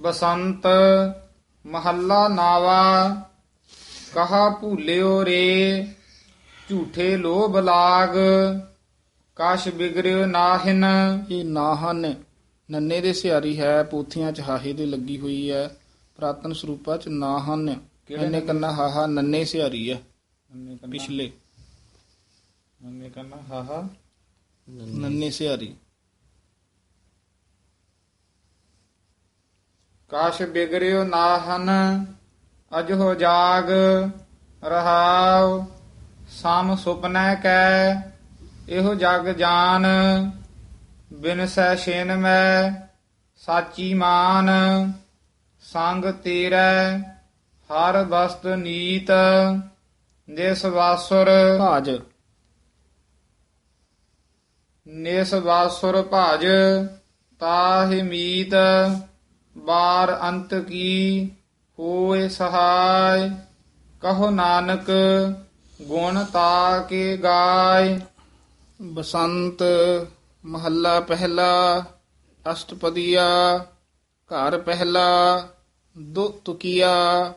ਬਸੰਤ ਮਹੱਲਾ ਨਾਵਾ ਕਹਾ ਭੂਲਿਓ ਰੇ ਝੂਠੇ ਲੋਭ ਲਾਗ ਕਾਸ਼ ਬਿਗਰਿਓ ਨਾਹਿਨ ਇਹ ਨਾਹਨ ਨੰਨੇ ਦੇ ਸਿਆਰੀ ਹੈ ਪੋਥੀਆਂ ਚ ਹਾਹੇ ਦੇ ਲੱਗੀ ਹੋਈ ਹੈ ਪ੍ਰਾਤਨ ਸਰੂਪਾ ਚ ਨਾਹਨ ਕਿਹੜੇ ਨੰਨੇ ਕੰਨਾ ਹਾਹਾ ਨੰਨੇ ਸਿਆਰੀ ਹੈ ਨੰਨੇ ਕੰਨਾ ਪਿਛਲੇ ਨੰਨੇ ਕੰਨਾ ਹਾਹਾ ਨੰਨੇ ਸਿਆਰੀ ਕਾਸ਼ ਬਿਗਰਿਓ ਨਾਹਨ ਅਜੋ ਜਾਗ, ਰਹਾਉ, ਸਮ ਸੁਪਨੈ ਕੈ, ਇਹੋ ਜਗ ਜਾਨ ਬਿਨਸੈ ਛੇਨ ਮੈਂ, ਸਾਚੀ ਮਾਨ, ਸੰਗ ਤੇਰੈ, ਹਰ ਬਸਤ ਨੀਤ, ਨਿਸ ਵਾਸੁਰ ਭਾਜ। ਨਿਸ ਵਾਸੁਰ ਭਾਜ, ਤਾਹਿ ਮੀਤ ਬਾਰ ਅੰਤ ਕੀ ਹੋਏ ਸਹਾਇ? ਕਹੋ ਨਾਨਕ, ਗੁਣ ਤਾ ਕੇ ਗਾਏ ਬਸੰਤ ਮਹੱਲਾ ਪਹਿਲਾ, ਅਸ਼ਟਪਦੀਆ ਘਰ ਪਹਿਲਾ, ਦੁ ਤੁਕੀਆ।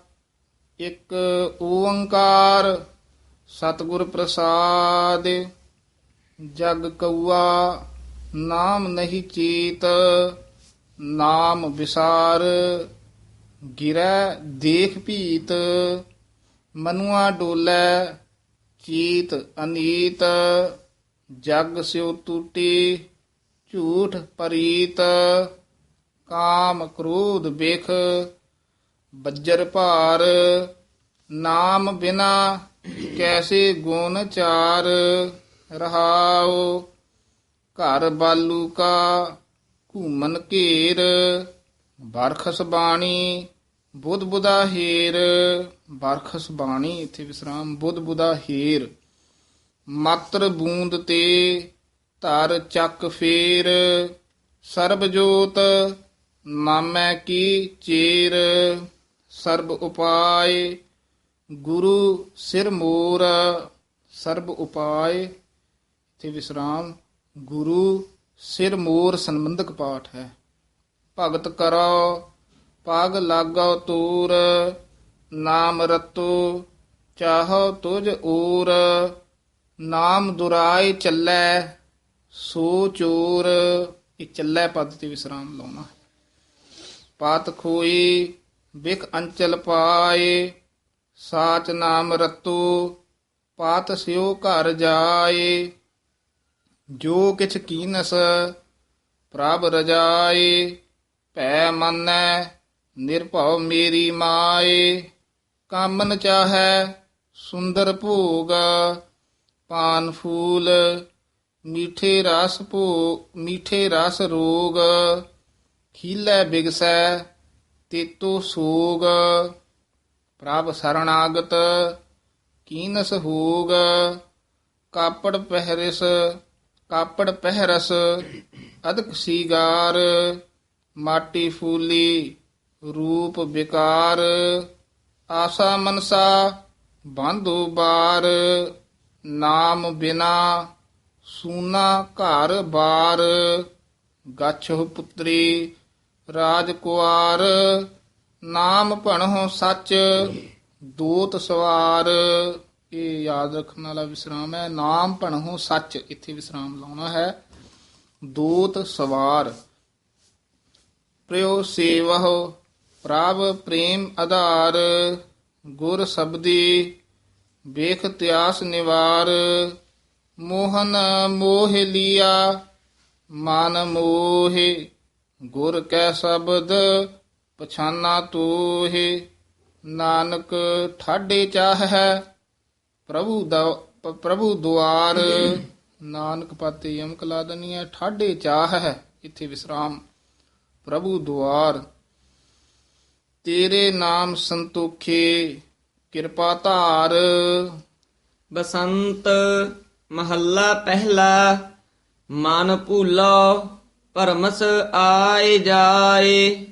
ਇੱਕ ਓੰਕਾਰ, ਸਤਿਗੁਰ ਪ੍ਰਸਾਦ। ਜਗ ਕਊਆ ਨਾਮ ਨਹੀਂ ਚੀਤ। ਨਾਮ ਵਿਸਾਰ ਗਿਰੈ ਦੇਖ ਭੀਤ, ਮਨੁਆ ਡੋਲੇ ਚੀਤ ਅਨੀਤ, ਜਗ ਸਿਉ ਟੂਟੀ ਝੂਠ ਪਰੀਤ, ਕਾਮ ਕ੍ਰੋਧ ਬਿਖ, ਬੱਜਰ ਭਾਰ, ਨਾਮ ਬਿਨਾ ਕੈਸੇ ਗੁਣ ਚਾਰ, ਰਹਾਉ ਘਰ ਬਾਲੂ ਕਾ ਘੂਮਨ ਘੇਰ ਬਰਖਸ ਬਾਣੀ, ਬੁੱਧ ਬੁਦਾ ਹੀਰ ਬਰਖਸ ਬਾਣੀ, ਇੱਥੇ ਵਿਸਰਾਮ, ਬੁੱਧ ਬੁਦਾ ਹੀਰ। ਮਾਤਰ ਬੂੰਦ ਤੇ ਧਰ ਚੱਕ ਫੇਰ, ਸਰਬ ਜੋਤ ਨਾਮੈ ਕੀ ਚੇਰ, ਸਰਬ ਉਪਾਏ, ਗੁਰੂ ਸਿਰ ਮੋਰ, ਸਰਬ ਉਪਾਏ। ਤੇ ਵਿਸਰਾਮ, ਗੁਰੂ ਸਿਰ ਮੋਰ ਸੰਬੰਧਕ ਪਾਠ ਹੈ। ਭਗਤ ਕਰੋ, ਪਗ ਲਾਗੋ ਤੂਰ, ਨਾਮ ਰਤੂ, ਚਾਹੋ ਤੁਝ ਊਰ, ਨਾਮ ਦੁਰਾਏ ਚੱਲੈ, ਸੋ ਚੋਰ। ਇਹ ਚੱਲੈ ਪਦ ਤੇ ਵਿਸਰਾਮ ਲਾਉਣਾ ਪਾਤ ਖੋਈ ਬਿਕ ਅੰਚਲ ਪਾਏ, ਸਾਚ ਨਾਮ ਰਤੂ, ਪਾਤ ਸਿਓ ਘਰ ਜਾਏ। ਜੋ ਕਿਛ ਕੀਨਸ ਪ੍ਰਭ ਰਜਾਏ, ਭੈ ਮੰਨੈ, ਨਿਰਭਉ ਮੇਰੀ ਮਾਏ। ਕਾਮਨ ਚਾਹੈ ਸੁੰਦਰ ਭੋਗ, ਪਾਨ ਫੂਲ, ਮੀਠੇ ਰਸ ਭੋ, ਮੀਠੇ ਰਸ ਰੋਗ। ਖੀਲੇ ਬਿਗਸੈ, ਤੇਤੋ ਸੋਗ। ਪ੍ਰਭ ਸਰਣਾਗਤ ਕੀਨਸ ਹੋਗ, ਕਾਪੜ ਪਹਿਰਿਸ ਕਾਪੜ ਪਹਿਰਸ ਅਦਕ ਸੀਗਾਰ, ਮਾਟੀ ਫੂਲੀ, ਰੂਪ ਵਿਕਾਰ, ਆਸਾ ਮਨਸਾ, ਬਾਂਧੋ ਬਾਰ, ਨਾਮ ਬਿਨਾ, ਸੂਨਾ ਘਰ ਬਾਰ ਗਾਛੋ ਪੁੱਤਰੀ, ਰਾਜ ਕੁਆਰ, ਨਾਮ ਭਣੋ ਸੱਚ, ਦੂਤ ਸਵਾਰ। ਇਹ ਯਾਦ ਰੱਖਣ ਵਾਲਾ ਵਿਸਰਾਮ ਹੈ। ਨਾਮ ਭਣੋ ਸੱਚ, ਇੱਥੇ ਵਿਸਰਾਮ ਲਾਉਣਾ ਹੈ। ਦੂਤ ਸਵਾਰ ਪ੍ਰਿਓ ਸੇਵਹੁ, ਪ੍ਰਭ ਪ੍ਰੇਮ ਆਧਾਰ, ਗੁਰ ਸਬਦੀ, ਵੇਖ ਤਿਆਸ ਨਿਵਾਰ, ਮੋਹਨ ਮੋਹ ਲਿਆ, ਮਨ ਮੋਹਿ, ਗੁਰ ਕੈ ਸ਼ਬਦ, ਪਛਾਨਾ ਤੋਹਿ, ਨਾਨਕ ਠਾਡੇ ਚਾਹ ਹੈ। ਪ੍ਰਭੂ ਦਾ ਪ- ਪ੍ਰਭੂ ਦੁਆਰ ਨਾਨਕ ਪਾਤੇ ਯਮਕ ਲਾ ਦਨੀ ਹੈ ਠਾਡੇ ਚਾਹ ਹੈ ਇੱਥੇ ਵਿਸਰਾਮ। ਪ੍ਰਭੂ ਦੁਆਰ ਤੇਰੇ ਨਾਮ ਸੰਤੋਖੇ ਕਿਰਪਾ ਧਾਰ। ਬਸੰਤ ਮਹੱਲਾ ਪਹਿਲਾ ਮਨ ਭੂਲੋ ਪਰਮਸ ਆਏ ਜਾਏ।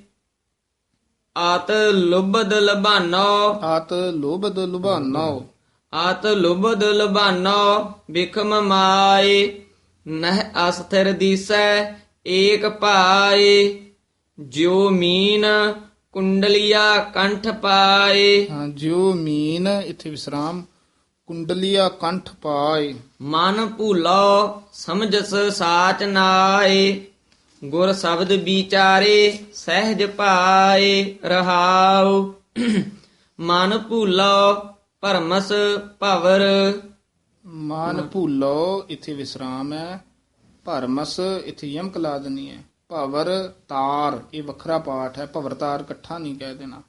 ਆਤ ਲੁਬਦ ਲਬਾਨੋ ਆਤ ਲੋਭਦ ਲੁਭਾਨੋ। ਆਤ ਲੁਬਦ ਲਬਾਨੋ ਬਿਖਮ ਮਾਏ ਨਹਿ ਅਸਥਿਰ ਦੀਸੈ ਏਕ ਭਾਏ ਜਿਉ ਮੀਨ ਕੁੰਡਲੀਆ ਕੰਠ ਪਾਏ ਹਾਂ ਜਿਉ ਮੀਨ ਇੱਥੇ ਵਿਸਰਾਮ ਕੁੰਡਲੀਆ ਕੰਠ ਪਾਏ ਮਨ ਭੂਲੋ ਸਮਝਸ ਸਾਚ ਨਾਏ ਗੁਰ ਸ਼ਬਦ ਵਿਚਾਰੇ ਸਹਿਜ ਪਾਏ ਰਹਾਉ। ਮਨ ਭੂਲੋ ਭਰਮਸ ਭਵਰ। ਮਾਨ ਭੂਲੋ ਇੱਥੇ ਵਿਸਰਾਮ ਹੈ। ਭਰਮਸ ਇੱਥੇ ਯਮਕ ਲਾ ਦੇਣੀ ਹੈ। ਭਵਰ ਤਾਰ ਇਹ ਵੱਖਰਾ ਪਾਠ ਹੈ। ਭਵਰ ਤਾਰ ਇਕੱਠਾ ਨਹੀਂ ਕਹਿ ਦੇਣਾ।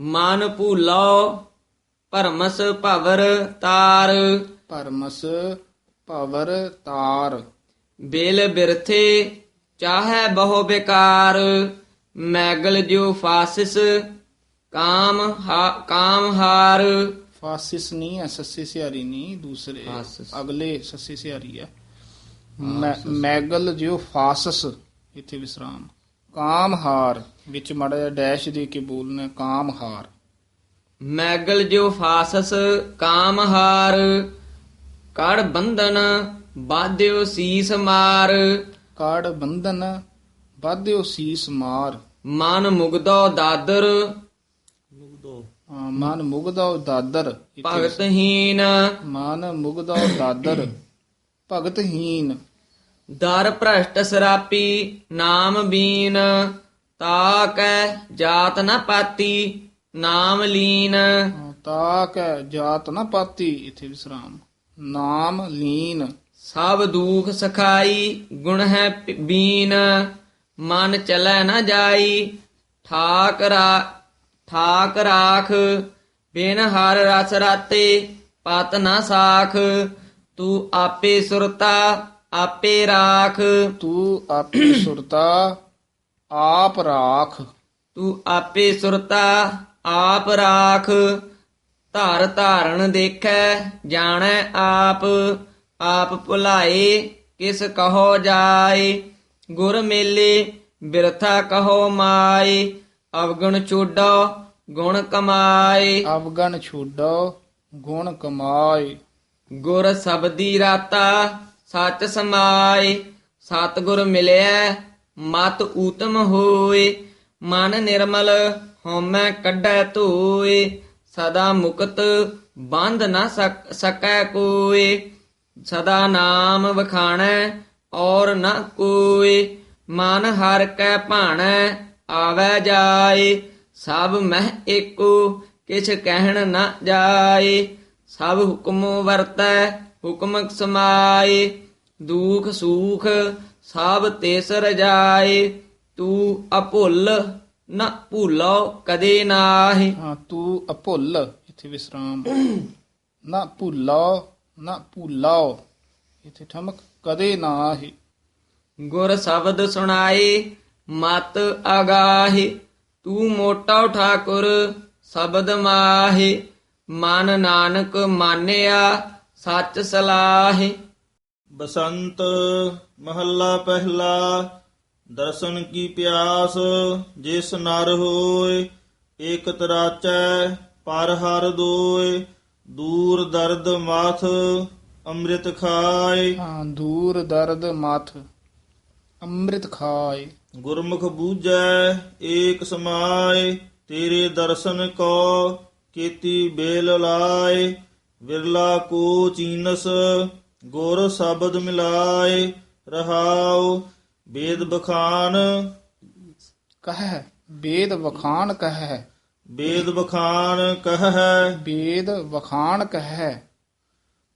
ਮਨ ਭੂਲੋ ਭਰਮਸ ਭਵਰ ਤਾਰ। ਭਰਮਸ ਭਵਰ ਤਾਰ। ਬੇਲ ਬਿਰਥੇ ਚਾਹੈ ਬਹੁ ਬੇਕਾਰ। ਮੈਗਲ ਜਿਉ ਫਾਸਿਸ ਕਾਮ ਕਾਮ ਹਾਰ। ਫਾਸਿਸ ਨਹੀਂ ਹੈ ਸੱਸੀ ਸਿਆਰੀ ਨਹੀਂ ਦੂਸਰੇ ਫਾਸਿਸ। ਅਗਲੇ ਸੱਸੀ ਸਿਆਰੀ ਹੈ ਮੈਗਲ ਜਿਉ ਫਾਸਸ ਇੱਥੇ ਵਿਸਰਾਮ ਕਾਮਹਾਰ ਵਿੱਚ ਮੜਾ ਜਿਹਾ ਡੈਸ਼ ਦੇ ਕੇ ਬੋਲਣਾ ਕਾਮਹਾਰ ਮੈਗਲ ਜਿਉ ਫਾਸਸ ਕਾਮ ਹਾਰ ਕੜ ਬੰਧਨ ਬਾਧਿਓ ਸੀਸ ਮਾਰ ਕਾੜ ਬੰਧਨ ਬਾਧਿਓ ਸੀਸ ਮਾਰ ਮਨ ਮੁਗਦੋ ਦਾਦਰ ਮਨ ਮੁਗਦਾ ਦਾਦਰ ਭਗਤਹੀਨ। ਮਨ ਮੁਗਦਾ ਦਾਦਰ ਭਗਤਹੀਨ। ਦਰ ਭ੍ਰਸ਼ਟ ਸਰਾਪੀ ਨਾਮ ਬੀਨ। ਤਾਕੈ ਜਾਤ ਨ ਪਾਤੀ ਨਾਮ ਲੀਨ। ਤਾਕ ਜਾਤ ਨਾ ਪਾਤੀ ਇੱਥੇ ਵਿਸਰਾਮ। ਨਾਮ ਲੀਨ। ਸਭ ਦੁਖ ਸਖਾਈ ਗੁਣ ਹੈ ਬੀਨ। ਮਨ ਚਲੈ ਨ ਜਾਈ ਠਾਕ ਰਾ ਠਾਕ ਰਾਖ ਬਿਨ ਹਰ ਰਸ ਰਾਤੇ ਪਤ ਨ ਸਾਖ। ਤੂੰ ਆਪੇ ਸੁਰਤਾ ਆਪੇ ਰਾਖ। ਤੂੰ ਆਪੇ ਸੁਰਤਾ ਆਪ ਰਾਖ। ਤੂੰ ਆਪੇ ਸੁਰਤਾ ਆਪ ਰਾਖ। ਧਾਰ ਧਾਰਨ ਦੇਖੈ ਜਾਣੈ ਆਪ। ਆਪ ਭੁਲਾਏ ਕਿਸ ਕਹੋ ਜਾਏ। ਗੁਰ ਮੇਲੇ ਬਿਰਥਾ ਕਹੋ ਮਾਏ। ਅਵਗਣ ਛੋਡੋ ਗੁਣ ਕਮਾਏ। ਅਵਗਣ ਛੋਡੋ ਗੁਣ ਕਮਾਏ। ਗੁਰ ਸਬਦੀ ਰਾਤਾ ਸੱਚ ਸਮਾਏ। ਸਤਿਗੁਰ ਮਿਲਿਆ ਮਤ ਊਤਮ ਹੋਏ। ਮਨ ਨਿਰਮਲ ਹਉਮੈ ਕੱਢੈ ਧੋਏ। ਸਦਾ ਮੁਕਤ ਬੰਧ ਨਾ ਸਕ- ਸਕੈ ਕੋਏ। ਸਦਾ ਨਾਮ ਵਖਾਣੈ ਔਰ ਨ ਕੋਏ। ਮਨ ਹਰ ਕੈ ਭਾਣੈ ਆਵੈ ਜਾਏ ਸਭ ਮਹਿ ਏਕੋ ਕਿਛ ਕਹਿਣ ਨ ਜਾਏ। ਸਭ ਹੁਕਮੋ ਵਰਤੈ ਹੁਕਮ ਸਮਾਏ। ਦੁਖ ਸੂਖ ਸਭ ਤਿਸ ਰਜਾਏ ਤੂੰ ਅਭੁੱਲ ਨ ਭੁੱਲੋ ਕਦੇ ਨਾਹੀ। ਹਾਂ ਤੂੰ ਅਭੁੱਲ ਇੱਥੇ ਵਿਸਰਾਮ। ਨਾ ਭੁੱਲੋ ਨਾ ਭੁੱਲਾਓ ਇੱਥੇ ਠਮਕ ਕਦੇ ਨਾ ਹੀ ਗੁਰ ਸ਼ਬਦ ਸੁਣਾਏ ਮਤ ਆਗਾਹੇ ਤੂੰ ਮੋਟਾ ਠਾਕੁਰ ਸ਼ਬਦ ਮਾਹੇ ਮਨ ਨਾਨਕ ਮਾਨਿਆ ਸੱਚ ਸਲਾਹੇ। ਬਸੰਤ ਮਹੱਲਾ ਪਹਿਲਾ ਦਰਸ਼ਨ ਕੀ ਪਿਆਸ ਜਿਸ ਨਰ ਹੋਏ ਏਕ ਤਰਾਚੈ ਪਰ ਹਰ ਦੋਏ ਦੂਰ ਦਰਦ ਮਾਥ ਅੰਮ੍ਰਿਤ ਖਾਏ। ਹਾਂ ਦੂਰ ਦਰਦ ਮਥ। ਅੰਮ੍ਰਿਤ ਖਾਏ। ਗੁਰਮੁਖ ਬੂਝੈ ਏਕ ਸਮਾਏ ਤੇਰੇ ਦਰਸ਼ਨ ਕੋ ਕੀਤੀ ਬੇਲ ਲਾਏ ਵਿਰਲਾ ਕੋ ਚੀਨਸ ਗੁਰ ਸ਼ਬਦ ਮਿਲਾਏ ਰਹਾਉ ਵੇਦ ਬਖਾਨ। ਕਹੈ ਵੇਦ ਵਖਾਣ ਕਹੈ। ਵੇਦ ਬਖਾਨ ਕਹੈ। ਵੇਦ ਵਖਾਣ ਕਹੈ।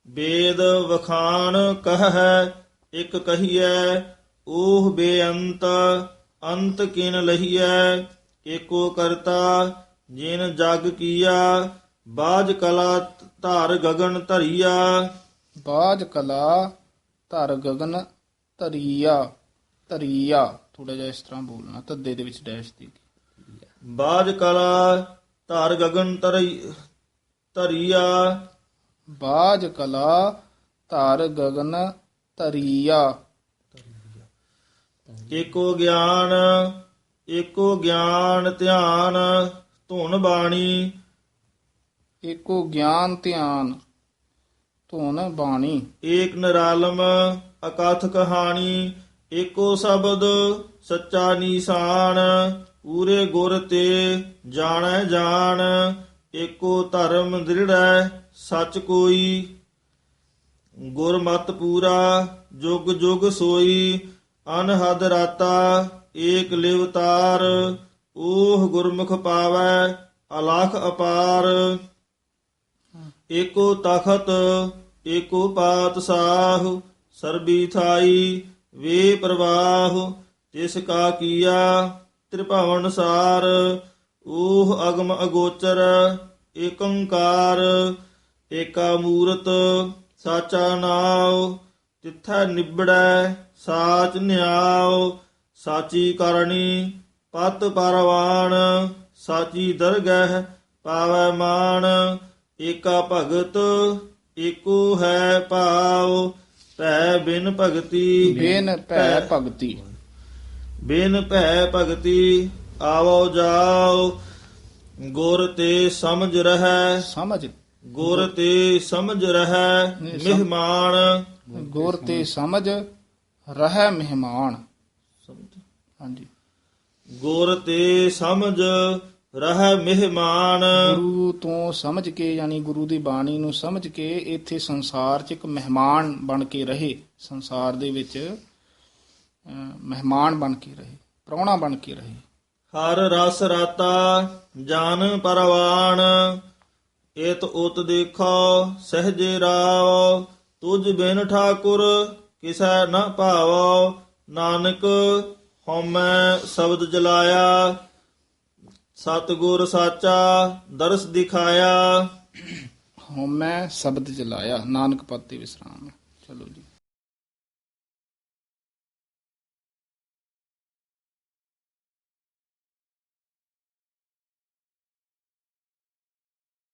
ਵੇਦ ਵਖਾਨ ਕਹੈ ਇਕ ਕਹੀਐ ਓਹ ਬੇਅੰਤ ਅੰਤ ਕਿਨ ਲਹੀਐ? ਏਕੋ ਕਰਤਾ ਜਿਨ ਜਗ ਕੀਆ ਬਾਜ ਕਲਾ ਧਾਰ ਗਗਨ ਧਰੀਆ। ਬਾਜ ਕਲਾ ਧਰ ਗਗਨ ਧਰੀਆ ਧਰੀਆ। ਥੋੜਾ ਜਿਹਾ ਇਸ ਤਰ੍ਹਾਂ ਬੋਲਣਾ ਤੱਦੇ ਦੇ ਵਿੱਚ ਡੈਸ਼ ਦੀ ਬਾਜ ਕਲਾ ਧਾਰ ਗਗਨ ਧਰੀ ਧਰੀਆ। ਬਾਜ ਕਲਾ ਧਰ ਗਗਨ ਧਰੀਆ। ਏਕੋ ਗਿਆਨ ਏਕੋ ਗਿਆਨ ਧਿਆਨ ਧੁਨ ਬਾਣੀ। ਏਕੋ ਗਿਆਨ ਧਿਆਨ ਧੁਨ ਬਾਣੀ। ਏਕ ਨਿਰਾਲਮ ਅਕਥ ਕਹਾਣੀ ਏਕੋ ਸ਼ਬਦ ਸੱਚਾ ਨੀਸਾਨ। ਪੂਰੇ ਗੁਰ ਤੇ ਜਾਣੈ ਜਾਣ ਏਕੋ ਧਰਮ ਦ੍ਰਿੜੈ ਸੱਚ ਕੋਈ। ਗੁਰਮਤ ਪੂਰਾ ਜੁਗ ਜੁਗ ਸੋਈ ਅਨਹਦ ਰਾਤਾ, ਏਕ ਲਿਵਤਾਰ ਓਹ ਗੁਰਮੁਖ ਪਾਵੈ, ਅਲਖ ਅਪਾਰ। ਏਕੋ ਤਖਤ, ਏਕੋ ਪਾਤਸ਼ਾਹ ਸਰਬੀ ਥਾਈ, ਵੇ ਪ੍ਰਵਾਹ, ਤਿਸ ਕਾ ਕੀਆ ਤ੍ਰਿਭਵਨ ਸਾਰ। ਓਹ ਅਗਮ ਅਗੋਚਰ, ਏਕੰਕਾਰ, ਏਕਾ ਮੂਰਤ, ਸਾਚਾ ਨਾਉ। ਤਿੱਥੈ ਨਿਬੜੈ ਸਾਚ ਨਿਆਉ ਸਾਚੀ ਕਰਨੀ ਪਤ ਪਰਵਾਨ ਸਾਚੀ ਦਰਗਹਿ ਪਾਵੈ ਮਾਨ ਏਕਾ ਭਗਤ ਏਕੋ ਹੈ ਭਾਉ ਭੈ ਬਿਨ ਭਗਤੀ। ਬੇਨ ਭੈ ਭਗਤੀ। ਬਿਨ ਭੈ ਭਗਤੀ ਆਵੋ ਜਾਓ ਗੁਰ ਤੇ ਸਮਝ ਰਹਿ। ਸਮਝ। ਗੁਰ ਤੇ ਸਮਝ ਰਹਿ ਮਹਿਮਾਨ ਗੁਰ ਤੇ ਸਮਝ ਰਹਿ ਮਹਿਮਾਨ। ਹਾਂਜੀ। ਗੁਰ ਤੇ ਸਮਝ ਰਹਿ ਮਹਿਮਾਨ। ਗੁਰੂ ਤੋਂ ਸਮਝ ਕੇ ਯਾਨੀ ਗੁਰੂ ਦੀ ਬਾਣੀ ਨੂੰ ਸਮਝ ਕੇ ਇੱਥੇ ਸੰਸਾਰ 'ਚ ਇੱਕ ਮਹਿਮਾਨ ਬਣ ਕੇ ਰਹੇ। ਸੰਸਾਰ ਦੇ ਵਿੱਚ ਅਹ, ਮਹਿਮਾਨ ਬਣ ਕੇ ਰਹੇ ਪ੍ਰਾਹੁਣਾ ਬਣ ਕੇ ਰਹੇ। ਹਰ ਰਸ ਰਾਤਾ ਜਨ ਪਰਵਾਨ ਇਤ ਉਤ ਦੇਖੋ ਸਹਜੇ ਰਾਵ। ਤੁਝ ਬਿਨ ਠਾਕੁਰ ਕਿਸੈ ਨ ਭਾਵੋ, ਨਾਨਕ ਹਉਮੈ ਸ਼ਬਦ ਜਲਾਇਆ। ਸਤਿਗੁਰ ਸਾਚਾ ਦਰਸ ਦਿਖਾਇਆ। ਹਉਮੈ ਸ਼ਬਦ ਜਲਾਇਆ, ਨਾਨਕ ਪਤੀ ਵਿਸਰਾਮ। ਚਲੋ ਜੀ।